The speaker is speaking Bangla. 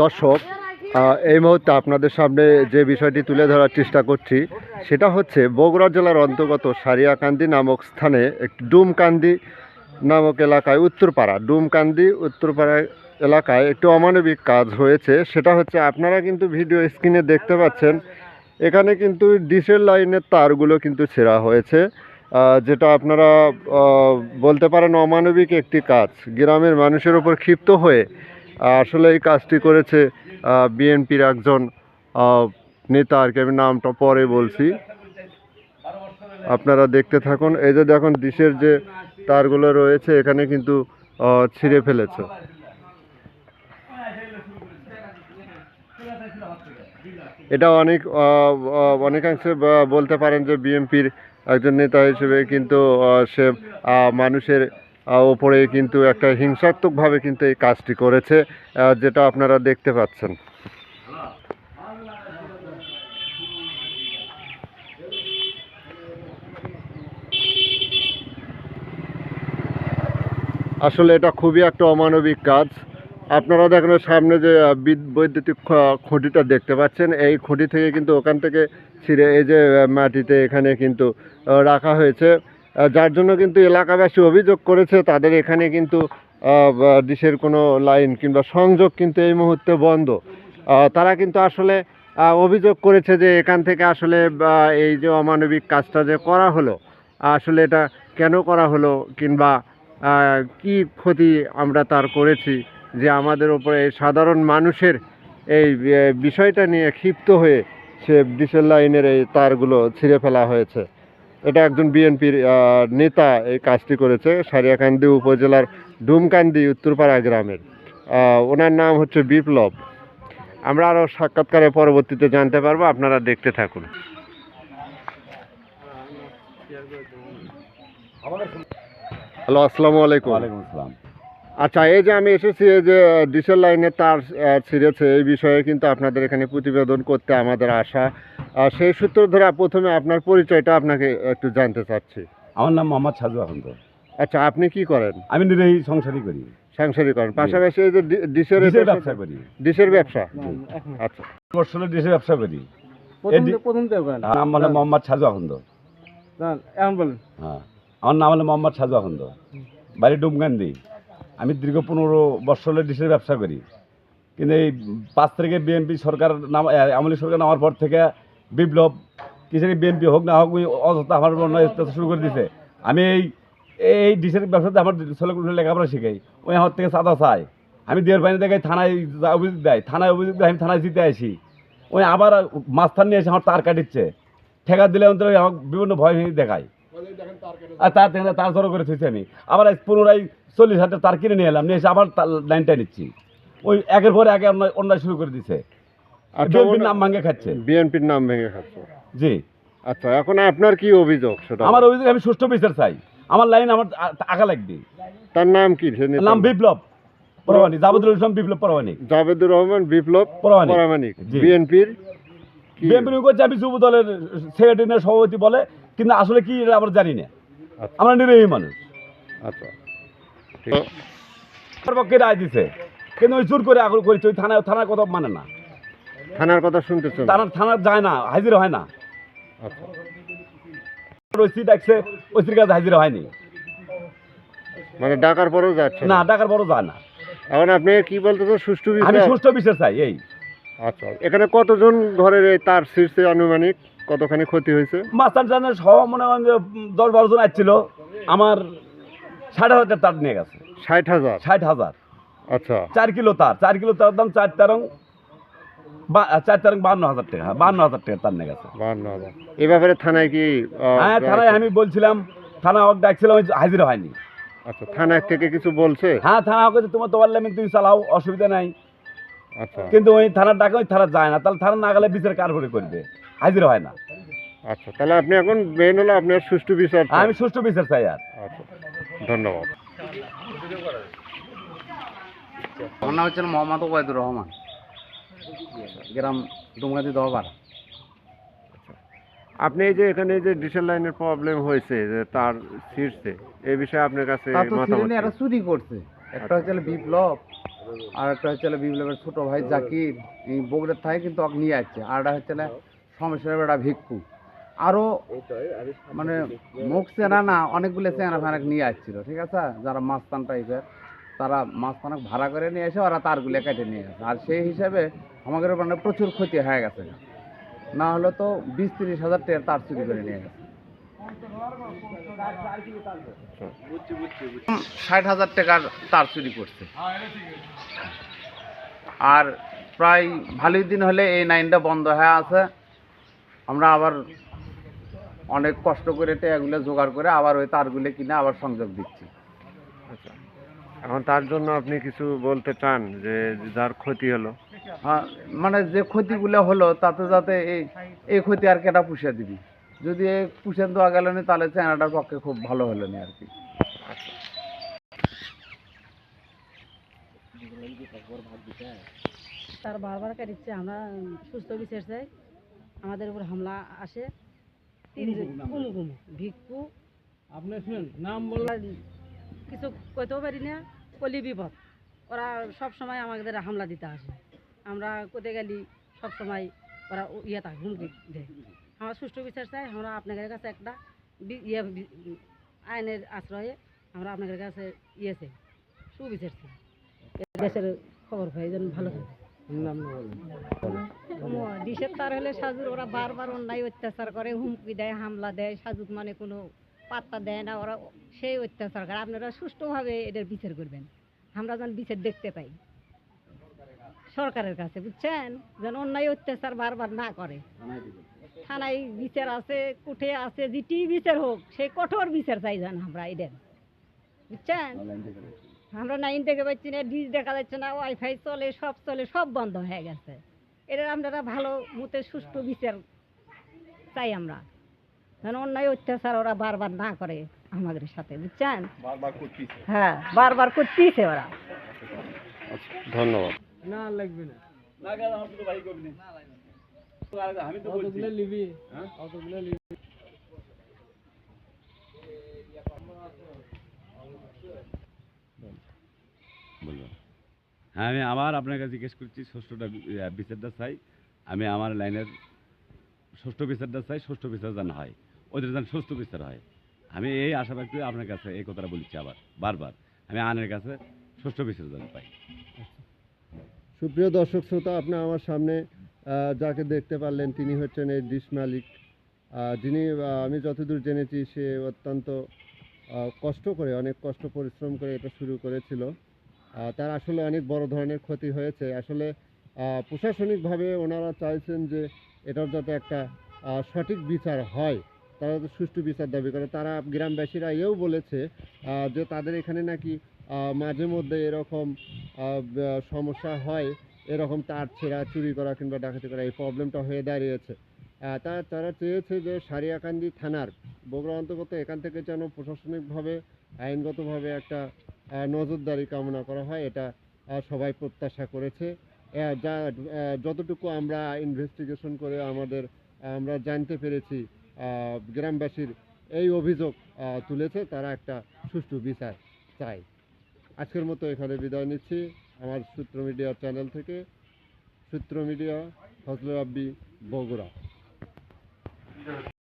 দর্শক এই মুহূর্তে আপনাদের সামনে যে বিষয়টি তুলে ধরার চেষ্টা করছি, সেটা হচ্ছে বগুড়া জেলার অন্তর্গত সারিয়াকান্দি নামক স্থানে একটি ডুমকান্দি নামক এলাকায় উত্তরপাড়া, ডুমকান্দি উত্তরপাড়া এলাকায় একটি অমানবিক কাজ হয়েছে। সেটা হচ্ছে আপনারা কিন্তু ভিডিও স্ক্রিনে দেখতে পাচ্ছেন, এখানে কিন্তু ডিসেল লাইনের তারগুলো কিন্তু ছেঁড়া হয়েছে। যেটা আপনারা বলতে পারেন অমানবিক একটি কাজ। গ্রামের মানুষের উপর ক্ষিপ্ত হয়ে আসলে এই কাজটি করেছে বিএনপির একজন নেতা আর কি, আমি নামটা পরে বলছি। আপনারা দেখতে থাকুন, এই যে দেখুন ডিশের যে তারগুলো রয়েছে, এখানে কিন্তু ছিঁড়ে ফেলেছে। এটা অনেক অনেকাংশে বলতে পারেন যে বিএনপির একজন নেতা হিসেবে কিন্তু সে মানুষের ওপরে কিন্তু একটা হিংসাত্মকভাবে কিন্তু এই কাজটি করেছে যেটা আপনারা দেখতে পাচ্ছেন। আসলে এটা খুবই একটা অমানবিক কাজ। আপনারা দেখেন সামনে যে বিদ- বৈদ্যুতিক খুঁটিটা দেখতে পাচ্ছেন, এই খুঁটি থেকে কিন্তু ওখান থেকে ছিঁড়ে এই যে মাটিতে এখানে কিন্তু রাখা হয়েছে। যার জন্য কিন্তু এলাকাবাসী অভিযোগ করেছে, তাদের এখানে কিন্তু ডিশের কোনো লাইন কিংবা সংযোগ কিন্তু এই মুহূর্তে বন্ধ। তারা কিন্তু আসলে অভিযোগ করেছে যে এখান থেকে আসলে এই যে অমানবিক কাজটা যে করা হলো, আসলে এটা কেন করা হলো কিংবা কি ক্ষতি আমরা তার করেছি যে আমাদের ওপরে এই সাধারণ মানুষের এই বিষয়টা নিয়ে ক্ষিপ্ত হয়ে সে ডিসেল লাইনের এই তারগুলো ছিঁড়ে ফেলা হয়েছে। এটা একজন বিএনপির নেতা এই কাজটি করেছে সারিয়াকান্দি উপজেলার ডুমকান্দি উত্তরপাড়া গ্রামের। ওনার নাম হচ্ছে বিপ্লব। আমরা আরও সাক্ষাৎকারে পরবর্তীতে জানতে পারব আপনারা দেখতে থাকুন। হ্যালো আসসালামু আলাইকুম। আলাইকুম আসসালাম। আচ্ছা এই যে আমি এসেছি এই যে ডিসেল লাইনে তার ছিঁড়েছে এই বিষয়ে কিন্তু আপনাদের এখানে প্রতিবেদন করতে আমাদের আশা। আহ, সেই সূত্র ধরে প্রথমে আপনার পরিচয়টা আপনাকে একটু জানতে চাচ্ছি। আমার নাম মোহাম্মদ সাজু আহমদ। আচ্ছা আপনি কি করেন? আমি নিরীহ সংসারই করি। সাংসারিক করেন। পাশাপাশি এই যে ডি- ডিশের ডিশের ব্যবসা করি। ডিশের ব্যবসা? আচ্ছা। ডিশের ব্যবসা করি। প্রথম নাম মোহাম্মদ সাজু আহমদ। এখন বলেন। হ্যাঁ। আমার নাম হলো মোহাম্মদ সাজু আহমদ। বাড়ি ডুমকান্দি আমি দীর্ঘ পনেরো বর্ষলে ডিশের ব্যবসা করি। কিন্তু এই পাঁচ তারিখে বিএনপি সরকার নাম আমলি সরকার নামার পর থেকে বিপ্লব কিসের বিএনপি হোক না হোক অযথা আমার শুরু করে দিছে। আমি এই এই ডিশের ব্যবসাতে আমার ছেলেগুলো লেখাপড়া শিখাই, ওই আমার থেকে চাঁদা চাই। আমি দেড় পানি দেখাই, থানায় অভিযোগ দেয়, থানায় অভিযোগ দেয়, আমি থানায় জিতে আসি। ওই আবার মাঝখান নিয়ে এসে আমার তার কাটিচ্ছে। ঠেকা দিলে অন্তর আমার বিভিন্ন ভয় ভীতি দেখায়। আর তার থেকে তার জড়ো করে থুইছি আমি। আবার পুনরায় চল্লিশ হাজার তার কিনে নিয়ে এলাম নিয়ে এসে আবার লাইনটা নিচ্ছি। ওই একের পরে আগে অন্যায় অন্যায় শুরু করে দিছে। আচ্ছা বিএনপির নাম ভাঙে খাচ্ছে। বিএনপির নাম ভেঙে খাচ্ছে। জি। আচ্ছা এখন আপনার কি অভিযোগ সেটা? আমার অভিযোগ আমি সুষ্ঠু বিচার চাই। আমার লাইন আমার আগা লাগবে। তার নাম কি? নাম বিপ্লব পরমাণিক জাবেদুল ইসলাম বিপ্লব পরমাণিক। জাভেদুর রহমান বিপ্লব পরামানিক। বিএনপির করছে আমি যুব দলের সেক্রেটারি সভাপতি বলে কিন্তু আসলে কি এটা আমরা জানি না। আচ্ছা। আমরা নিরীহ মানুষ। আচ্ছা। পক্ষে রায় দিছে। কিন্তু ওই জোর করে আগ্রহ করেছে ওই থানায় থানার কথা মানে না। থানার কথা শুনতেছেন? তারা থানা যায় না হাজির হয় না। আচ্ছা। ওসি ডাকছে ওসির কাছে হাজির হয়নি। মানে ডাকার পরেও যাচ্ছে না? ডাকার বড় যায় না। এখন আপনি কি বলতেছেন? সুষ্ঠু আমি বিচার সুষ্ঠু বিচার চাই এই। আচ্ছা। এখানে কতজন ঘরের এই তার শীর্ষে আনুমানিক? কতখানি ক্ষতি হয়েছে? মাস্টার জানের সহ মনে করেন যে দশ বারো জন আসছিল আমার ষাট হাজার তার নিয়ে গেছে। ষাট হাজার? ষাট হাজার। আচ্ছা। চার কিলো তার চার কিলো তার দাম চার তেরং বা- চার তেরং বান্ন হাজার টাকা বান্ন হাজার টাকা তার নিয়ে গেছে। হাজার। এই ব্যাপারে থানায় কি হ্যাঁ থানায় আমি বলছিলাম থানা ডাকছিলাম হাজির হয়নি। আচ্ছা থানা থেকে কিছু বলছে? হ্যাঁ থানা ওকে তোমার তোমার লেমিন তুমি চালাও অসুবিধা নাই। আচ্ছা। কিন্তু ওই থানার ডাকে ওই থানা যায় না। তাহলে থানা না গেলে বিচার কার করে করবে? হাজির হয় না। আচ্ছা তাহলে আপনি এখন মেন হলো আপনার সুষ্ঠু বিচার। আমি সুষ্ঠু বিচার চাই আর। আচ্ছা ধন্যবাদ। আমার নাম হচ্ছে মোহাম্মদ ওবায়দুর রহমান। গ্রাম ডুমগাতি দহবার আপনি এই যে এখানে যে ডিসেল লাইনের প্রবলেম হয়েছে যে তার শীর্ষে এই বিষয়ে আপনার কাছে মতামত এরা চুরি করছে। একটা হচ্ছে বিপ্লব আর একটা হচ্ছে বিপ্লবের ছোট ভাই জাকির এই বগুড়ার থাকে কিন্তু নিয়ে আসছে আর একটা হচ্ছে হলো সমস্যার বেড়া ভিক্ষু। আরও মানে মুখ চেনা না অনেকগুলো চেনা ফেনাক নিয়ে আসছিল ঠিক আছে? যারা মাস্তান টাইপের তারা মাস্তানক ভাড়া করে নিয়ে এসে ওরা তারগুলো কেটে নিয়ে গেছে আর সেই হিসাবে আমাদের মানে প্রচুর ক্ষতি হয়ে গেছে। না হলে তো বিশ তিরিশ হাজার টাকা তার চুরি করে নিয়ে গেছে। ষাট হাজার টাকার তার চুরি করছে। আর প্রায় ভালোই দিন হলে এই লাইনটা বন্ধ হয়ে আছে। আমরা আবার অনেক কষ্ট করে এগুলো জোগাড় করে আবার ওই তারগুলো কিনে আবার সংযোগ দিচ্ছি। আচ্ছা। এখন তার জন্য আপনি কিছু বলতে চান যে যার ক্ষতি হলো? হ্যাঁ মানে যে ক্ষতিগুলো হলো তাতে যাতে এই এই ক্ষতি আর কেটা পুষে দিবি। যদি এই পুষে দেওয়া গেল না তাহলে চেনাটার পক্ষে খুব ভালো হলো না আর কি। তার বারবার কাটিচ্ছে আমরা সুস্থ বিচার চাই আমাদের উপর হামলা আসে। ভিক্ষু আপনি শুনেন নাম বল। কিছু কইতেও পারি না কলি বিপদ। ওরা সব সময় আমাদের হামলা দিতে আসে। আমরা কোথায় গেলি সব সময় ওরা ইয়ে থাকে হুমকি দেয়। আমরা সুষ্ঠু বিচার চাই আমরা আপনাদের কাছে একটা ইয়ে আইনের আশ্রয়ে আমরা আপনাদের কাছে ইয়ে চাই সুবিচার চাই। দেশের খবর পাই যেন ভালো থাকে। নাম বলেন তার হলে সাজুর ওরা বারবার অন্যায় অত্যাচার করে হুমকি দেয় হামলা দেয় সাজুক মানে কোনো পাত্তা দেয় না ওরা সেই অত্যাচার করে। আপনারা সুষ্ঠুভাবে এদের বিচার করবেন। আমরা যেন বিচার দেখতে পাই। সরকারের কাছে বুঝছেন? যেন অন্যায় অত্যাচার বারবার না করে। থানায় বিচার। আছে কোর্টে আছে যেটি বিচার হোক সেই কঠোর বিচার চাই যেন আমরা এদের। বুঝছেন? আমরা নাইন থেকে পাচ্ছি না। ডিজ দেখা যাচ্ছে না ওয়াইফাই চলে সব চলে সব বন্ধ হয়ে গেছে। এটা আমরা ভালো মতে সুষ্ঠু বিচার চাই আমরা। যেন অন্যায় অত্যাচার ওরা বারবার না করে আমাদের সাথে বুঝছেন? হ্যাঁ বারবার করতেইছে ওরা। আচ্ছা ধন্যবাদ। না লাগবে না। আমি তো আমি আবার আপনার কাছে জিজ্ঞেস করছি, ষষ্ঠটা বিচারটা চাই আমি আমার লাইনের ষষ্ঠ বিচারটা চাই ষষ্ঠ বিচার যেন হয়। ওদের যেন ষষ্ঠ বিচার হয়। আমি এই আশা করে আপনার কাছে এই কথাটা বলছি আবার, বারবার। আমি আনের কাছে ষষ্ঠ বিচার যেন পাই। সুপ্রিয় দর্শক শ্রোতা, আপনি আমার সামনে যাকে দেখতে পারলেন, তিনি হচ্ছেন এই ডিশ মালিক। যিনি আমি যতদূর জেনেছি, সে অত্যন্ত কষ্ট করে, অনেক কষ্ট, পরিশ্রম করে এটা শুরু করেছিল। তার আসলে অনেক বড় ধরনের ক্ষতি হয়েছে। আসলে প্রশাসনিকভাবে ওনারা চাইছেন যে এটার যাতে একটা সঠিক বিচার হয়, তারা সুষ্ঠু বিচার দাবি করে। তারা গ্রামবাসীরা এও বলেছে যে তাদের এখানে নাকি মাঝে মধ্যে এরকম সমস্যা হয়, এরকম তার ছেঁড়া, চুরি করা কিংবা ডাকাতি করা, এই প্রবলেমটা হয়ে দাঁড়িয়েছে। তা, তারা চেয়েছে যে সারিয়াকান্দি থানার, বগুড়া অন্তর্গত এখান থেকে যেন প্রশাসনিকভাবে, আইনগতভাবে একটা নজরদারি কামনা করা হয়, এটা সবাই প্রত্যাশা করেছে। যা যতটুকু আমরা ইনভেস্টিগেশন করে আমাদের আমরা জানতে পেরেছি গ্রামবাসীর এই অভিযোগ তুলেছে, তারা একটা সুষ্ঠু বিচার চায়। আজকের মতো এখানে বিদায় নিচ্ছি। আমার সূত্র মিডিয়া চ্যানেল থেকে সূত্র মিডিয়া ফজলুর রাব্বি বগুড়া।